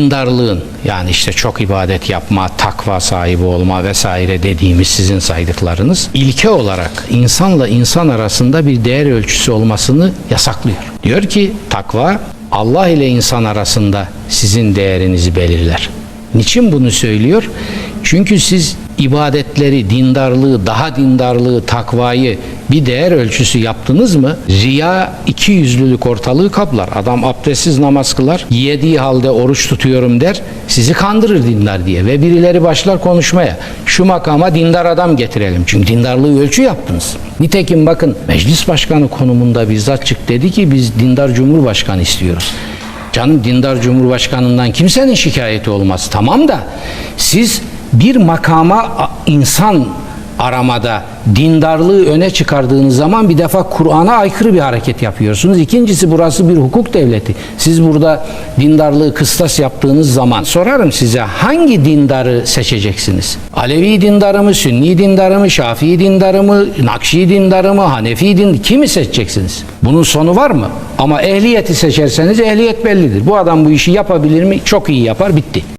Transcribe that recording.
dindarlığın yani işte çok ibadet yapma, takva sahibi olma vesaire dediğimiz sizin saydıklarınız ilke olarak insanla insan arasında bir değer ölçüsü olmasını yasaklıyor. Diyor ki takva Allah ile insan arasında sizin değerinizi belirler. Niçin bunu söylüyor? Çünkü siz ibadetleri, dindarlığı, daha dindarlığı, takvayı bir değer ölçüsü yaptınız mı? Riya iki yüzlülük ortalığı kaplar. Adam abdestsiz namaz kılar, yediği halde oruç tutuyorum der, sizi kandırır dindar diye. Ve birileri başlar konuşmaya. Şu makama dindar adam getirelim. Çünkü dindarlığı ölçü yaptınız. Nitekim bakın meclis başkanı konumunda bizzat çık dedi ki biz dindar cumhurbaşkanı istiyoruz. Canım dindar cumhurbaşkanından kimsenin şikayeti olmaz. Tamam da siz bir makama insan aramada dindarlığı öne çıkardığınız zaman bir defa Kur'an'a aykırı bir hareket yapıyorsunuz. İkincisi burası bir hukuk devleti. Siz burada dindarlığı kıstas yaptığınız zaman sorarım size hangi dindarı seçeceksiniz? Alevi dindarı mı, Sünni dindarı mı, Şafii dindarı mı, Nakşi dindarı mı, Hanefi dindarı kimi seçeceksiniz? Bunun sonu var mı? Ama ehliyeti seçerseniz ehliyet bellidir. Bu adam bu işi yapabilir mi? Çok iyi yapar, bitti.